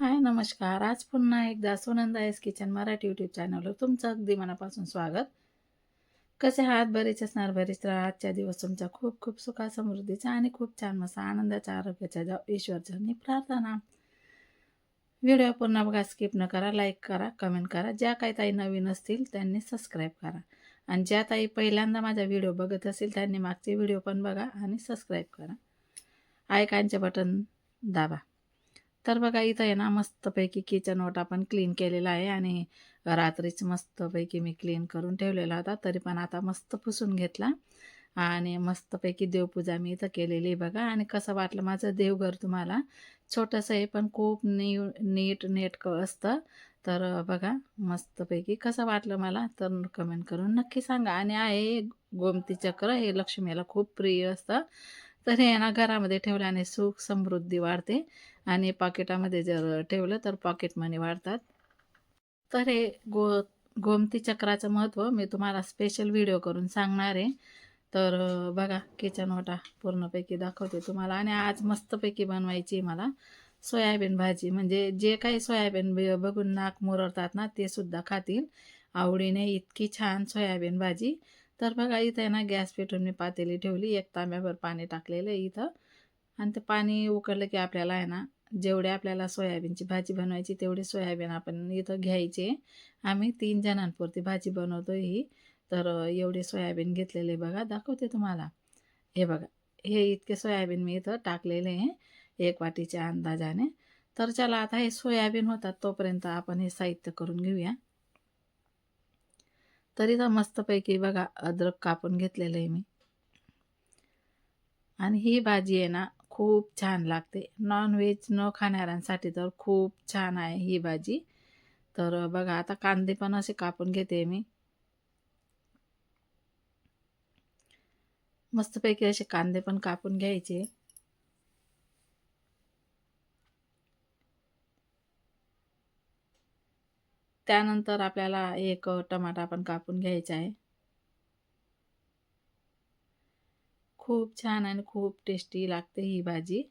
हाय नमस्कार. आज पुन्हा एकदा Sunanda's kitchen Marathi YouTube चॅनलवर तुमचं अगदी मनापासून स्वागत. कसे हात बरेच असणार बरेच तर आजच्या दिवस तुमचा खूप खूप सुखा समृद्धीचा आणि खूप छान मस्त आनंदाच्या आरोग्याच्या जाऊ ईश्वरचरणी प्रार्थना. व्हिडिओ पूर्ण बघा स्किप न करा लाईक करा कमेंट करा. ज्या काही ताई नवीन असतील त्यांनी सबस्क्राईब करा. आणि ज्या ताई पहिल्यांदा माझा व्हिडिओ बघत असतील त्यांनी मागचे व्हिडिओ पण बघा आणि सबस्क्राईब करा. आयकांचे बटन दाबा. तर बघा इथं आहे ना मस्तपैकी किचन ओटा पण क्लीन केलेला आहे आणि रात्रीच मस्तपैकी मी क्लीन करून ठेवलेला होता तरी पण आता मस्त पुसून घेतला. आणि मस्तपैकी देवपूजा मी इथं केलेली आहे बघा. आणि कसं वाटलं माझं देवघर तुम्हाला? छोटंसं आहे पण खूप नी नीट नेटकं असतं. तर बघा मस्तपैकी कसं वाटलं मला तर कमेंट करून नक्की सांगा. आणि आहे गोमती चक्र हे लक्ष्मीला खूप प्रिय असतं. तर हे ना घरामध्ये ठेवल्याने सुख समृद्धी वाढते. आणि पाकिटामध्ये जर ठेवलं तर पॉकेट मनी वाढतात. तर हे गो गोमती चक्राचं महत्त्व मी तुम्हाला स्पेशल व्हिडिओ करून सांगणार आहे. तर बघा किचन ओटा पूर्णपैकी दाखवते तुम्हाला. आणि आज मस्तपैकी बनवायची मला सोयाबीन भाजी. म्हणजे जे काही सोयाबीन बघून नाक मुरडतात ना ते सुद्धा खातील. आवडीने इतकी छान सोयाबीन भाजी. तर बघा इथं आहे ना गॅस पेटून मी पातेली ठेवली. एक तांब्याभर पाणी टाकलेलं आहे इथं. आणि ते पाणी उकळलं की आपल्याला आहे ना जेवढे आपल्याला सोयाबीनची भाजी बनवायची तेवढे सोयाबीन आपण इथं घ्यायचे. आम्ही तीन जणांपुरती भाजी बनवतो ही. तर एवढे सोयाबीन घेतलेले बघा. दाखवते तुम्हाला. हे बघा हे इतके सोयाबीन मी इथं टाकलेले आहे एक वाटीच्या अंदाजाने. तर चला आता हे सोयाबीन होतात तोपर्यंत आपण हे साहित्य करून घेऊया. तरी तर मस्तपैकी बघा अद्रक कापून घेतलेलं आहे मी. आणि ही भाजी आहे ना खूप छान लागते. नॉनव्हेज न खाणाऱ्यांसाठी तर खूप छान आहे ही भाजी. तर बघा आता कांदे पण असे कापून घेते मी. मस्तपैकी असे कांदे पण कापून घ्यायचे. त्यानंतर आपल्याला एक टमाटा पण कापून घ्यायचा आहे. खूप छान आणि खूप टेस्टी लागते ही भाजी.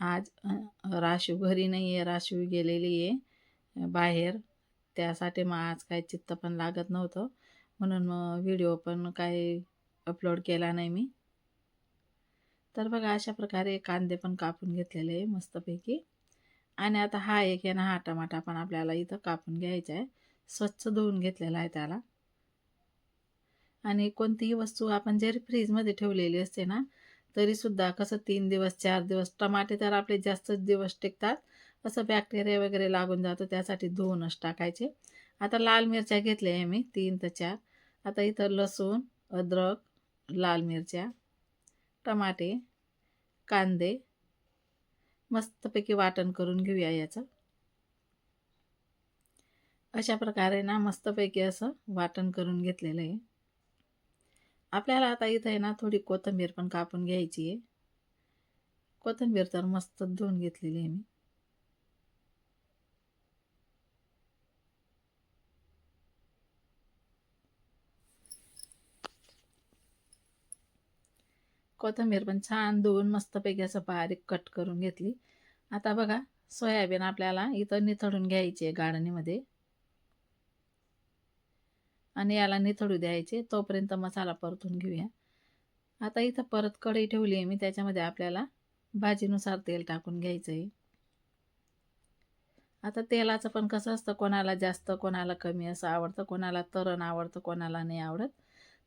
आज राशू घरी नाही आहे राशू गेलेली आहे बाहेर. त्यासाठी मग आज काही चित्त पण लागत नव्हतं. म्हणून मग व्हिडिओ पण काही अपलोड केला नाही मी. तर बघा अशा प्रकारे कांदे पण कापून घेतलेले आहे मस्तपैकी. आणि आता हा एक आहे ना हा टमाटा पण आपल्याला इथं कापून घ्यायचा आहे. स्वच्छ धुवून घेतलेला आहे त्याला. आणि कोणतीही वस्तू आपण जरी फ्रीजमध्ये ठेवलेली असते ना तरीसुद्धा कसं तीन दिवस चार दिवस टमाटे तर आपले जास्तच दिवस टिकतात. असं बॅक्टेरिया वगैरे लागून जातो त्यासाठी धुवूनच टाकायचे. आता लाल मिरच्या घेतल्या आहे मी तीन ते चार. आता इथं लसूण अद्रक लाल मिरच्या टमाटे कांदे मस्तपैकी वाटण करून घेऊया याचं. अशा प्रकारे ना मस्तपैकी असं वाटण करून घेतलेलं आहे. आपल्याला आता इथं आहे ना थोडी कोथिंबीर पण कापून घ्यायची आहे. कोथिंबीर तर मस्त धुवून घेतलेली आहे मी. कोथिंबीर पण छान धुवून मस्तपैकी असं बारीक कट करून घेतली. आता बघा सोयाबीन आपल्याला इथं निथळून घ्यायची आहे गाळणीमध्ये आणि याला निथळू द्यायचे तोपर्यंत मसाला परतून घेऊया. आता इथं परत कढई ठेवली आहे मी त्याच्यामध्ये आपल्याला भाजीनुसार तेल टाकून घ्यायचं आहे आता तेलाचं पण कसं असतं कोणाला जास्त कोणाला कमी असं आवडतं कोणाला तरण आवडतं कोणाला नाही आवडत.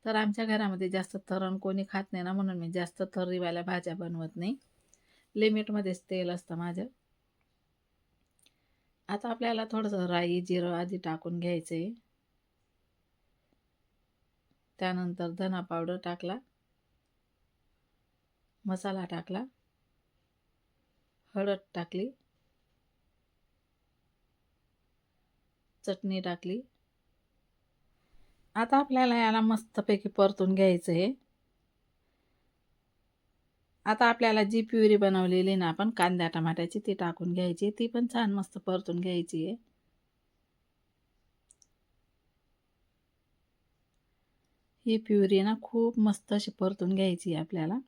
तर आमच्या घरामध्ये जास्त थरण कोणी खात नाही ना म्हणून मी जास्त तर्रीवाल्या भाज्या बनवत नाही. लिमिटमध्येच तेल असतं माझं. आता आपल्याला थोडंसं राई जिरं आधी टाकून घ्यायचं. आहे त्यानंतर धना पावडर टाकला. मसाला टाकला. हळद टाकली. चटणी टाकली. आता आपल्याला याला मस्तपैकी परतून घ्यायचं आहे आता आपल्याला जी प्युरी बनवलेली ना आपण कांद्या टमाट्याची ती टाकून घ्यायची. ती पण छान मस्त परतून घ्यायची आहे. ही प्युरी ना खूप मस्त अशी परतून घ्यायची आहे आपल्याला.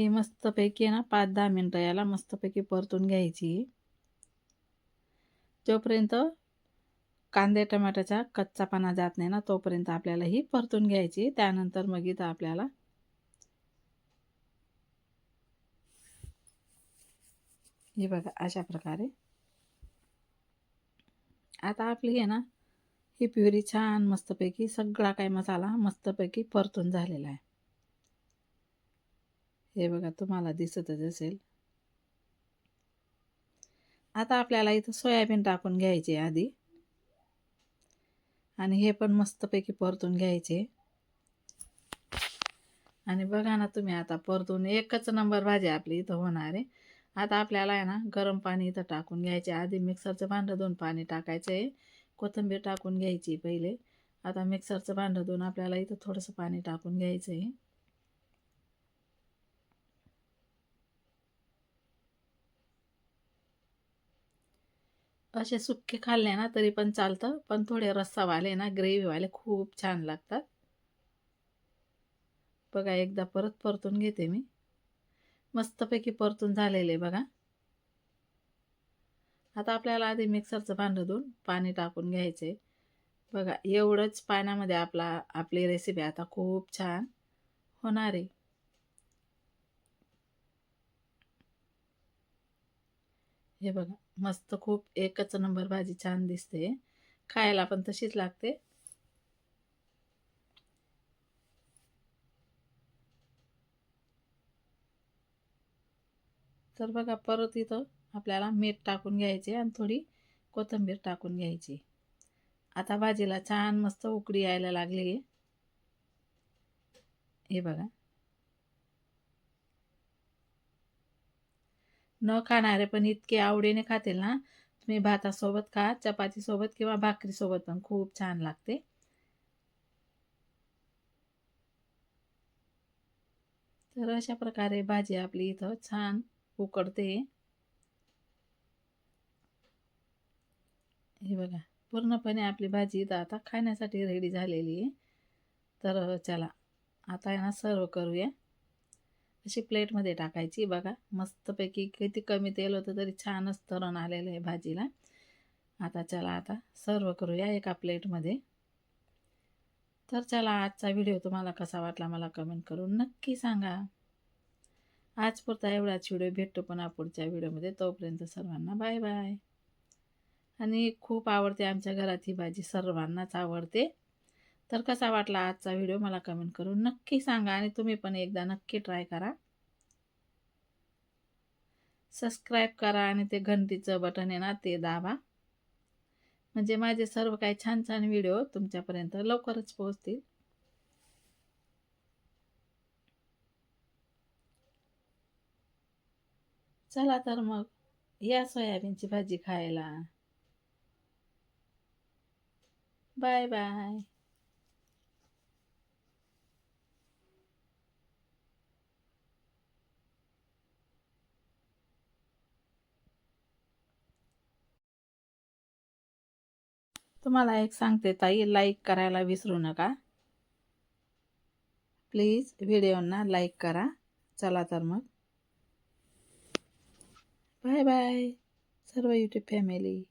ही मस्तपैकी आहे ना पाच दहा मिनटं याला मस्तपैकी परतून घ्यायची. जोपर्यंत कांदे टमाट्याचा कच्चापणा जात नाही ना तोपर्यंत आपल्याला ही परतून घ्यायची. त्यानंतर मग इथं आपल्याला हे बघा अशा प्रकारे. आता आपली आहे ना ही प्युरी छान मस्तपैकी सगळा काय मसाला मस्तपैकी परतून झालेला आहे. हे बघा तुम्हाला दिसतच असेल. आता आपल्याला इथं सोयाबीन टाकून घ्यायचे आधी. आणि हे पण मस्तपैकी परतून घ्यायचे. आणि बघा ना तुम्ही आता परतून एकच नंबर भाजी आपली इथं होणार आहे. आता आपल्याला आहे ना गरम पाणी इथं टाकून घ्यायचे. आधी मिक्सरचं भांडं धुवून पाणी टाकायचं आहे. कोथिंबीर टाकून घ्यायची पहिले. आता मिक्सरचं भांडं धुवून आपल्याला इथं थोडंसं पाणी टाकून घ्यायचं आहे. असे सुक्के खाल्ले ना तरी पण चालतं. पण थोडे रस्सावाले ना ग्रेव्हीवाले खूप छान लागतात. बघा एकदा परत परतून घेते मी. मस्तपैकी परतून झालेले बघा. आता आपल्याला आधी मिक्सरचं भांडं धुवून पाणी टाकून घ्यायचे. बघा एवढंच पाण्यामध्ये आपला आपली रेसिपी आता खूप छान होणार आहे. हे बघा. मस्त खूप एकच नंबर भाजी छान दिसते. खायला पण तशीच लागते. तर बघा परत इथं आपल्याला मीठ टाकून घ्यायचे आणि थोडी कोथिंबीर टाकून घ्यायची. आता भाजीला छान मस्त उकडी यायला लागली हे बघा. न खाणारे पण इतके आवडीने खातील ना. तुम्ही भातासोबत खा चपातीसोबत किंवा भाकरीसोबत पण खूप छान लागते. तर अशा प्रकारे भाजी आपली इथं छान उकडते. हे बघा पूर्णपणे आपली भाजी इथं आता खाण्यासाठी रेडी झालेली आहे. तर चला आता आहे ना सर्व करूया. अशी प्लेटमध्ये टाकायची. बघा मस्तपैकी किती कमी तेल होतं तरी छानच तरण आलेलं आहे भाजीला. आता चला आता सर्व करूया एका प्लेटमध्ये. तर चला आजचा व्हिडिओ तुम्हाला कसा वाटला मला कमेंट करून नक्की सांगा. आज पुरता एवढाच व्हिडिओ भेटतो पण पुढच्या व्हिडिओमध्ये. तोपर्यंत सर्वांना बाय बाय. आणि खूप आवडते आमच्या घरात ही भाजी सर्वांनाच आवडते. तर कसा वाटला आजचा व्हिडिओ मला कमेंट करून नक्की सांगा आणि तुम्ही पण एकदा नक्की ट्राय करा. सबस्क्राईब करा आणि ते घंटीचं बटन आहे ना ते दाबा. म्हणजे माझे सर्व काही छान छान व्हिडिओ तुमच्यापर्यंत लवकरच पोहोचतील. चला तर मग या सोयाबीनची भाजी खायला. Bye bye. तुम्हाला एक सांगते ताई लाईक करायला विसरू नका. प्लीज व्हिडिओंना लाईक करा. चला तर मग. बाय बाय सर्व यूट्यूब फॅमिली